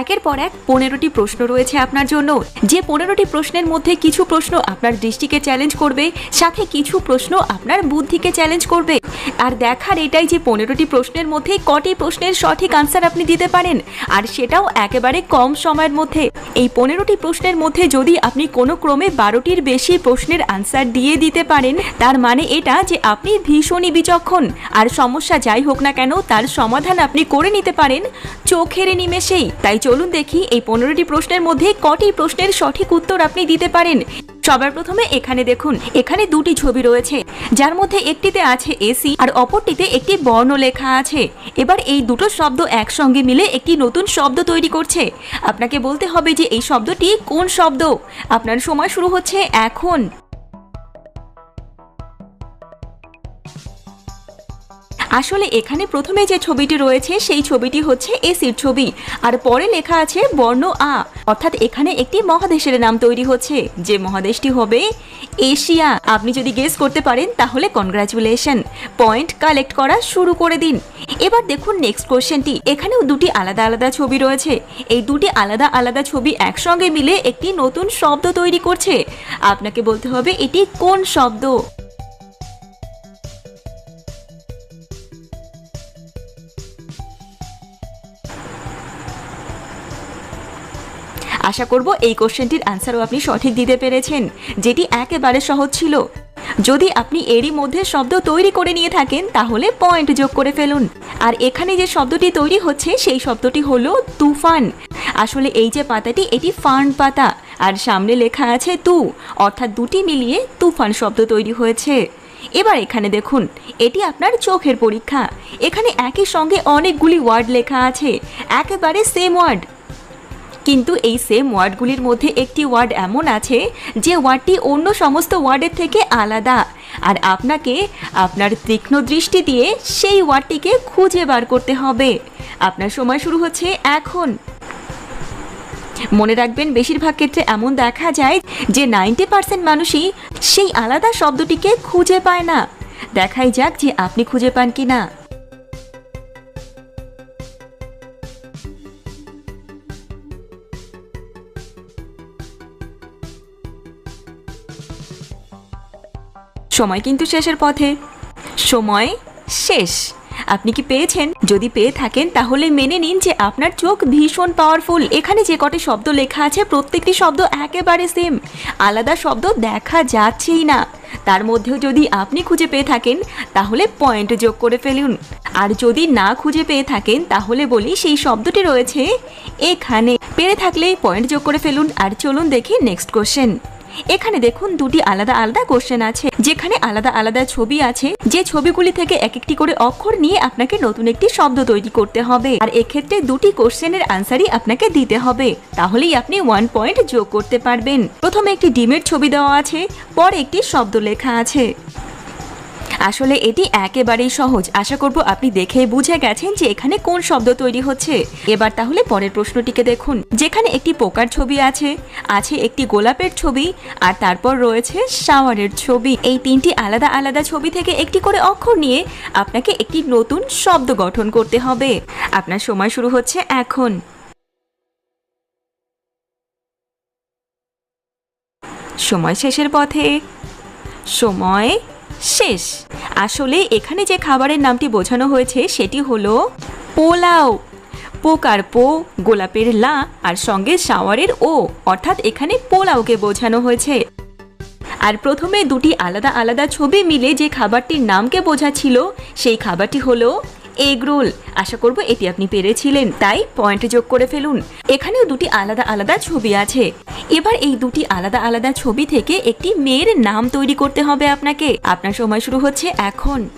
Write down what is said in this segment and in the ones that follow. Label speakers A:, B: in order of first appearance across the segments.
A: একের পর এক পনেরোটি প্রশ্ন রয়েছে আপনার জন্য। যে পনেরোটি প্রশ্নের মধ্যে কিছু প্রশ্ন আপনার দৃষ্টিকে চ্যালেঞ্জ করবে, সাথে কিছু প্রশ্ন আপনার বুদ্ধিকে চ্যালেঞ্জ করবে। আর দেখার এটাই যে পনেরোটি প্রশ্নের মধ্যে কটি প্রশ্নের সঠিক আনসার আপনি দিতে পারেন, আর সেটাও একেবারে কম সময়ের মধ্যে। এই পনেরোটি প্রশ্নের মধ্যে যদি আপনি কোনো ক্রমে বারোটির বেশি প্রশ্নের আনসার দিয়ে দিতে পারেন, তার মানে এটা যে আপনি ভীষণই বিচক্ষণ। আর সমস্যা যাই হোক না কেন, তার সমাধান আপনি করে নিতে পারেন। চোখের নিমেষেই, তাই চলুন দেখি এই পনেরোটি প্রশ্নের মধ্যে কটি প্রশ্নের সঠিক উত্তর আপনি দিতে পারেন। সবার প্রথমে এখানে দেখুন, এখানে দুটি ছবি রয়েছে, যার মধ্যে একটিতে আছে এসি আর অপরটিতে একটি বর্ণ লেখা আছে। এবার এই দুটো শব্দ একসঙ্গে মিলে একটি নতুন শব্দ তৈরি করছে। আপনাকে বলতে হবে যে এই শব্দটি কোন শব্দ? আপনার সময় শুরু হচ্ছে এখন। আসলে এখানে প্রথমে যে ছবিটি রয়েছে, সেই ছবিটি হচ্ছে এসির ছবি। আর পরে লেখা আছে বর্ণ আ। অর্থাৎ এখানে একটি মহাদেশের নাম তৈরি হচ্ছে। যে মহাদেশটি হবে এশিয়া। আপনি যদি গেস করতে পারেন, তাহলে কনগ্রাচুলেশন পয়েন্ট কালেক্ট করা শুরু করে দিন। এবার দেখুন নেক্সট কোশ্চেনটি এখানেও দুটি আলাদা আলাদা ছবি রয়েছে। এই দুটি আলাদা আলাদা ছবি একসঙ্গে মিলে একটি নতুন শব্দ তৈরি করছে। আপনাকে বলতে হবে এটি কোন শব্দ? আশা করব এই কোশ্চেনটির অ্যান্সারও আপনি সঠিক দিতে পেরেছেন, যেটি একেবারে সহজ ছিল। যদি আপনি এরই মধ্যে শব্দ তৈরি করে নিয়ে থাকেন, তাহলে পয়েন্ট যোগ করে ফেলুন। আর এখানে যে শব্দটি তৈরি হচ্ছে, সেই শব্দটি হলো তুফান। আসলে এই যে পাতাটি, এটি ফান পাতা, আর সামনে লেখা আছে তু, অর্থাৎ দুটি মিলিয়ে তুফান শব্দ তৈরি হয়েছে। এবার এখানে দেখুন, এটি আপনার চোখের পরীক্ষা। এখানে একই সঙ্গে অনেকগুলি ওয়ার্ড লেখা আছে, একেবারে সেম ওয়ার্ড কিন্তু এই সেম ওয়ার্ডগুলির মধ্যে একটি ওয়ার্ড এমন আছে যে ওয়ার্ডটি অন্য সমস্ত ওয়ার্ডের থেকে আলাদা। আর আপনাকে আপনার তীক্ষ্ণ দৃষ্টি দিয়ে সেই ওয়ার্ডটিকে খুঁজে বার করতে হবে। আপনার সময় শুরু হচ্ছে এখন। মনে রাখবেন, বেশিরভাগ ক্ষেত্রে এমন দেখা যায় যে নাইনটি পার্সেন্ট মানুষই সেই আলাদা শব্দটিকে খুঁজে পায় না। দেখাই যাক যে আপনি খুঁজে পান কি না সময় কিন্তু শেষের পথে। সময় শেষ। আপনি কি পেয়েছেন? যদি পেয়ে থাকেন, তাহলে মেনে নিন যে আপনার চোখ ভীষণ পাওয়ারফুল এখানে যে কটি শব্দ লেখা আছে, প্রত্যেকটি শব্দ একেবারে সেম আলাদা শব্দ দেখা যাচ্ছেই না। তার মধ্যেও যদি আপনি খুঁজে পেয়ে থাকেন, তাহলে পয়েন্ট যোগ করে ফেলুন। আর যদি না খুঁজে পেয়ে থাকেন, তাহলে বলি সেই শব্দটি রয়েছে এখানে। পেরে থাকলে পয়েন্ট যোগ করে ফেলুন। আর চলুন দেখি নেক্সট কোশ্চেন এখানে দেখুন, দুটি আলাদা আলাদা কোশ্চেন আছে। যেখানে আলাদা আলাদা ছবি আছে, যে ছবিগুলি থেকে এক একটি করে অক্ষর নিয়ে আপনাকে নতুন একটি শব্দ তৈরি করতে হবে। আর এক্ষেত্রে দুটি কোশ্চেনের আনসারই আপনাকে দিতে হবে। তাহলেই আপনি ওয়ান পয়েন্ট যোগ করতে পারবেন। প্রথমে একটি ডিমের ছবি দেওয়া আছে, পর একটি শব্দ লেখা আছে। আসলে এটি একেবারেই সহজ। আশা করব আপনি দেখে বুঝে গেছেন যে এখানে কোন শব্দ তৈরি হচ্ছে। এবার তাহলে পরের প্রশ্নটিকে দেখুন। যেখানে একটি পোকার ছবি আছে আছে একটি গোলাপের ছবি, আর তারপর রয়েছে শাওয়ারের ছবি। এই তিনটি আলাদা আলাদা ছবি থেকে একটি করে অক্ষর নিয়ে আপনাকে একটি নতুন শব্দ গঠন করতে হবে। আপনার সময় শুরু হচ্ছে এখন। সময় শেষের পথে। সময় শেষ। আসলে এখানে যে খাবারের নামটি বোঝানো হয়েছে, সেটি হলো পোলাও। পোকার পো, গোলাপের লা, আর সঙ্গে শাওয়ারের ও, অর্থাৎ এখানে পোলাওকে বোঝানো হয়েছে। আর প্রথমে দুটি আলাদা আলাদা ছবি মিলে যে খাবারটির নামকে বোঝাচ্ছিল, সেই খাবারটি হলো এগ রোল। আশা করব এটি আপনি পেরেছিলেন। তাই পয়েন্ট যোগ করে ফেলুন। এখানেও দুটি আলাদা আলাদা ছবি আছে। এবার এই দুটি আলাদা আলাদা ছবি থেকে একটি মেয়ের নাম তৈরি করতে হবে আপনাকে। আপনার সময় শুরু হচ্ছে এখন।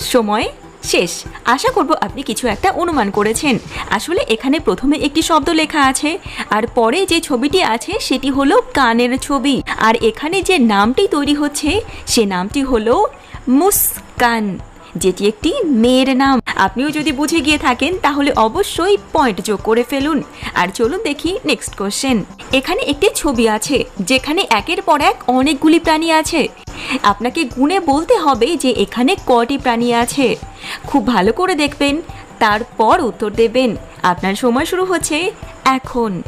A: সময় শেষ। আশা করব আপনি কিছু একটা অনুমান করেছেন। আসলে এখানে প্রথমে একটি শব্দ লেখা আছে। আর পরে যে ছবিটি আছে, সেটি হলো কানের ছবি। আর এখানে যে নামটি তৈরি হচ্ছে, সে নামটি হলো মুস্কান, যেটি একটি মেয়ের নাম। আপনিও যদি বুঝে গিয়ে থাকেন, তাহলে অবশ্যই পয়েন্ট যোগ করে ফেলুন। আর চলুন দেখি নেক্সট কোশ্চেন এখানে একটি ছবি আছে, যেখানে একের পর এক অনেকগুলি প্রাণী আছে। আপনাকে গুণে বলতে হবে যে এখানে কটি প্রাণী আছে। খুব ভালো করে দেখবেন, তারপর উত্তর দেবেন। আপনার সময় শুরু হচ্ছে এখন।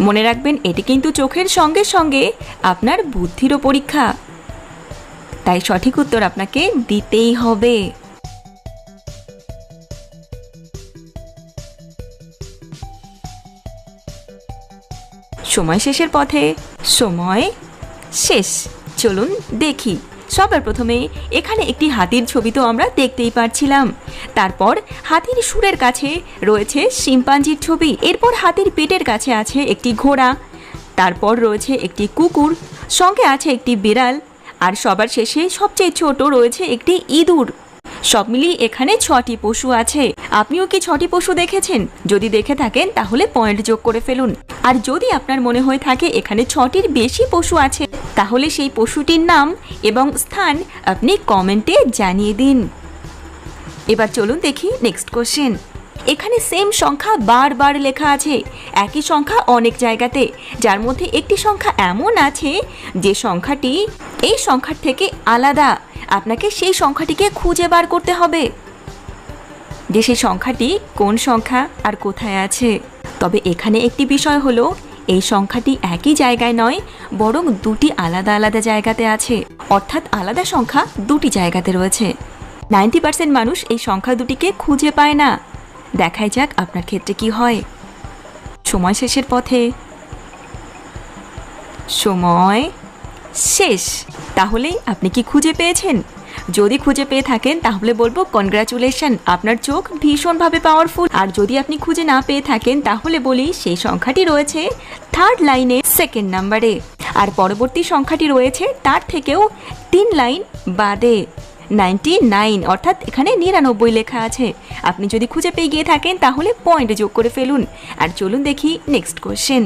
A: মনে রাখবেন, এটি কিন্তু চোখের সঙ্গে সঙ্গে আপনার বুদ্ধিরও পরীক্ষা। তাই সঠিক উত্তর আপনাকে দিতেই হবে। সময় শেষের পথে, সময় শেষ। চলুন দেখি। সবার প্রথমে এখানে একটি হাতির ছবি তো আমরা দেখতেই পারছিলাম। তারপর হাতির সুরের কাছে রয়েছে শিম্পাঞ্জির ছবি। এরপর হাতির পেটের কাছে আছে একটি ঘোড়া। তারপর রয়েছে একটি কুকুর। সঙ্গে আছে একটি বিড়াল। আর সবার শেষে সবচেয়ে ছোট রয়েছে একটি ইঁদুর। সব মিলিয়ে এখানে ছটি পশু আছে। আপনিও কি ছটি পশু দেখেছেন? যদি দেখে থাকেন, তাহলে পয়েন্ট যোগ করে ফেলুন। আর যদি আপনার মনে হয়ে থাকে এখানে ছটির বেশি পশু আছে, তাহলে সেই পশুটির নাম এবং স্থান আপনি কমেন্টে জানিয়ে দিন। এবার চলুন দেখি নেক্সট কোশ্চেন এখানে সেম সংখ্যা বারবার লেখা আছে। একই সংখ্যা অনেক জায়গাতে। যার মধ্যে একটি সংখ্যা এমন আছে যে সংখ্যাটি এই সংখ্যার থেকে আলাদা। আপনাকে সেই সংখ্যাটিকে খুঁজে বার করতে হবে। যে সেই সংখ্যাটি কোন সংখ্যা আর কোথায় আছে। তবে এখানে একটি বিষয় হলো, এই সংখ্যাটি একই জায়গায় নয়, বরং দুটি আলাদা আলাদা জায়গাতে আছে। অর্থাৎ আলাদা সংখ্যা দুটি জায়গাতে রয়েছে। নাইনটি পার্সেন্ট মানুষ এই সংখ্যা দুটিকে খুঁজে পায় না। দেখাই যাক আপনার ক্ষেত্রে কি হয়। সময় শেষের পথে। সময় শেষ। তাহলে আপনি কি খুঁজে পেয়েছেন? যদি খুঁজে পেয়ে থাকেন, তাহলে বলব কনগ্রাচুলেশন আপনার চোখ ভীষণভাবে পাওয়ারফুল আর যদি আপনি খুঁজে না পেয়ে থাকেন, তাহলে বলি সেই সংখ্যাটি রয়েছে থার্ড লাইনে সেকেন্ড নাম্বারে আর পরবর্তী সংখ্যাটি রয়েছে তার থেকেও তিন লাইন বাদে। নাইনটি নাইন, অর্থাৎ এখানে নিরানব্বই লেখা আছে। আপনি যদি খুঁজে পেয়ে গিয়ে থাকেন, তাহলে পয়েন্ট যোগ করে ফেলুন। আর চলুন দেখি নেক্সট কোশ্চেন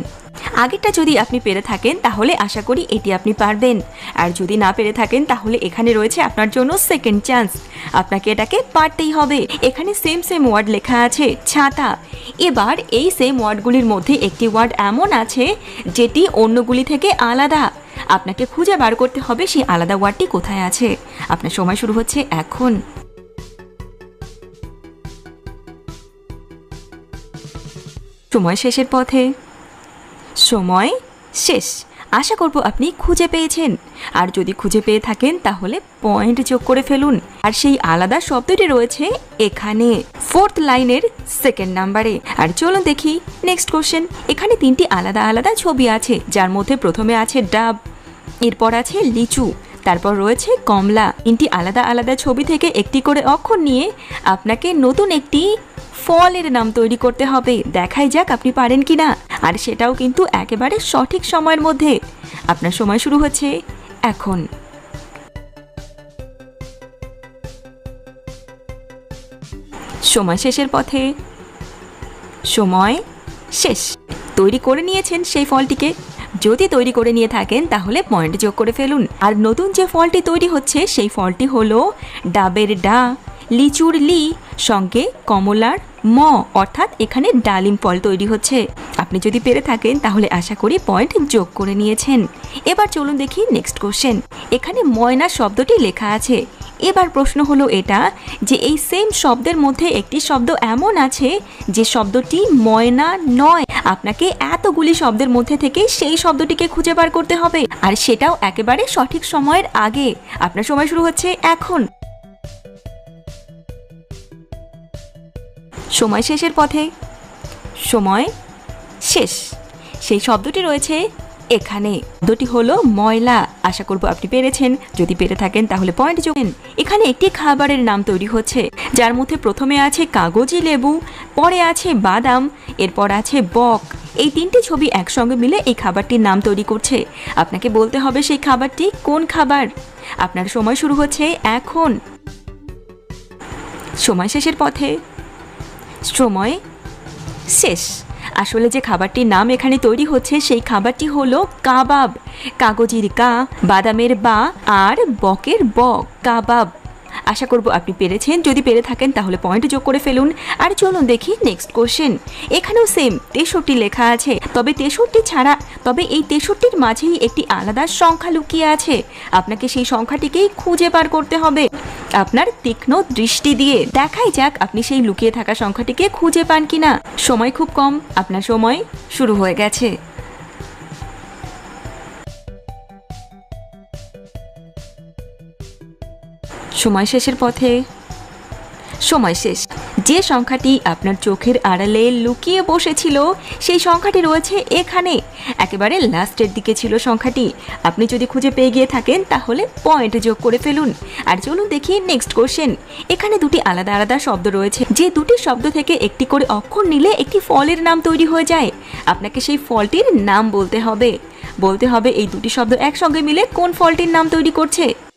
A: আগেরটা যদি আপনি পেরে থাকেন, তাহলে আশা করি এটি আপনি পারবেন। আর যদি না পেরে থাকেন, তাহলে এখানে রয়েছে আপনার জন্য সেকেন্ড চান্স আপনাকে এটাকে পারতেই হবে। এখানে সেম সেম ওয়ার্ড লেখা আছে, ছাতা। এবার এই সেম ওয়ার্ডগুলির মধ্যে একটি ওয়ার্ড এমন আছে, যেটি অন্যগুলি থেকে আলাদা। আপনাকে খুঁজে বার করতে হবে সেই আলাদা ওয়ার্ডটি কোথায় আছে। আপনার সময় শুরু হচ্ছে এখন। সময় শেষের পথে। সময় শেষ। আশা করব আপনি খুঁজে পেয়েছেন। আর যদি খুঁজে পেয়ে থাকেন, তাহলে পয়েন্ট যোগ করে ফেলুন। আর সেই আলাদা শব্দটি রয়েছে এখানে, ফোর্থ লাইনের সেকেন্ড নাম্বারে। আর চলুন দেখি, নেক্সট কোশ্চেন। এখানে তিনটি আলাদা আলাদা ছবি আছে, যার মধ্যে প্রথমে আছে ডাব। এরপর আছে লিচু, তারপর রয়েছে কমলা। তিনটি আলাদা আলাদা ছবি থেকে একটি করে অক্ষর নিয়ে আপনাকে নতুন একটি ফলের নাম তৈরি করতে হবে। দেখাই যাক আপনি পারেন কি না আর সেটাও কিন্তু একেবারে সঠিক সময়ের মধ্যে। আপনার সময় শুরু হচ্ছে এখন। সময় শেষের পথে। সময় শেষ। তৈরি করে নিয়েছেন সেই ফলটিকে। যদি তৈরি করে নিয়ে থাকেন, তাহলে পয়েন্ট যোগ করে ফেলুন। আর নতুন যে ফলটি তৈরি হচ্ছে, সেই ফলটি হলো ডাবের ডা, লিচুর লি, সঙ্গে কমলার ম, অর্থাৎ এখানে ডালিম ফল তৈরি হচ্ছে। আপনি যদি পেরে থাকেন, তাহলে আশা করি পয়েন্ট যোগ করে নিয়েছেন। এবার চলুন দেখি নেক্সট কোশ্চেন এখানে ময়না শব্দটি লেখা আছে। এবার প্রশ্ন হলো এটা, যে এই সেম শব্দের মধ্যে একটি শব্দ এমন আছে যে শব্দটি ময়না নয়। আপনাকে এতগুলি শব্দের মধ্যে থেকে সেই শব্দটিকে খুঁজে বার করতে হবে, আর সেটাও একেবারে সঠিক সময়ের আগে। আপনার সময় শুরু হচ্ছে এখন। সময় শেষের পথে। সময় শেষ। সেই শব্দটি রয়েছে এখানে। দুটি হলো ময়লা। আশা করব আপনি পেরেছেন। যদি পেরে থাকেন, তাহলে পয়েন্ট যোগেন এখানে একটি খাবারের নাম তৈরি হচ্ছে, যার মধ্যে প্রথমে আছে কাগজি লেবু, পরে আছে বাদাম, এরপর আছে বক। এই তিনটি ছবি একসঙ্গে মিলে এই খাবারটির নাম তৈরি করছে। আপনাকে বলতে হবে সেই খাবারটি কোন খাবার? আপনার সময় শুরু হচ্ছে এখন। সময় শেষের পথে। সময় শেষ। আসলে যে খাবারটির নাম এখানে তৈরি হচ্ছে, সেই খাবারটি হলো কাবাব। কাগজির কা বাদামের বা, আর বকের ব কাবাব। আশা করব আপনি পেরেছেন। যদি পেরে থাকেন, তাহলে পয়েন্ট যোগ করে ফেলুন। আর চলুন দেখি নেক্সট কোশ্চেন এখানেও সেম তেষট্টি লেখা আছে। তবে তেষট্টি ছাড়া, তবে এই তেষট্টির মাঝেই একটি আলাদা সংখ্যা লুকিয়ে আছে। আপনাকে সেই সংখ্যাটিকেই খুঁজে বার করতে হবে। আপনার তীক্ষ্ণ দৃষ্টি দিয়ে দেখাই যাক আপনি সেই লুকিয়ে থাকা সংখ্যাটিকে খুঁজে পান কিনা। সময় খুব কম। আপনার সময় শুরু হয়ে গেছে। সময় শেষের পথে। সময় শেষ। যে সংখ্যাটি আপনার চোখের আড়ালে লুকিয়ে বসেছিল, সেই সংখ্যাটি রয়েছে এখানে। একেবারে লাস্টের দিকে ছিল সংখ্যাটি। আপনি যদি খুঁজে পেয়ে গিয়ে থাকেন, তাহলে পয়েন্ট যোগ করে ফেলুন। আর চলুন দেখি নেক্সট কোশ্চেন। এখানে দুটি আলাদা আলাদা শব্দ রয়েছে। যে দুটি শব্দ থেকে একটি করে অক্ষর নিলে একটি ফলের নাম তৈরি হয়ে যায়। আপনাকে সেই ফলটির নাম বলতে হবে। বলতে হবে এই দুটি শব্দ একসঙ্গে মিলে কোন ফলটির নাম তৈরি করছে?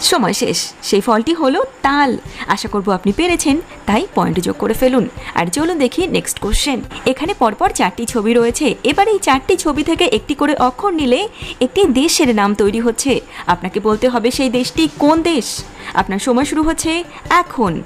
A: সময় শেষ। সেই ফলটি হলো তাল। আশা করব আপনি পেরেছেন, তাই পয়েন্ট যোগ করে ফেলুন। আর চলুন দেখি নেক্সট কোশ্চেন এখানে পরপর চারটি ছবি রয়েছে। এবার এই চারটি ছবি থেকে একটি করে অক্ষর নিলে একটি দেশের নাম তৈরি হচ্ছে। আপনাকে বলতে হবে সেই দেশটি কোন দেশ? আপনার সময় শুরু হচ্ছে এখন।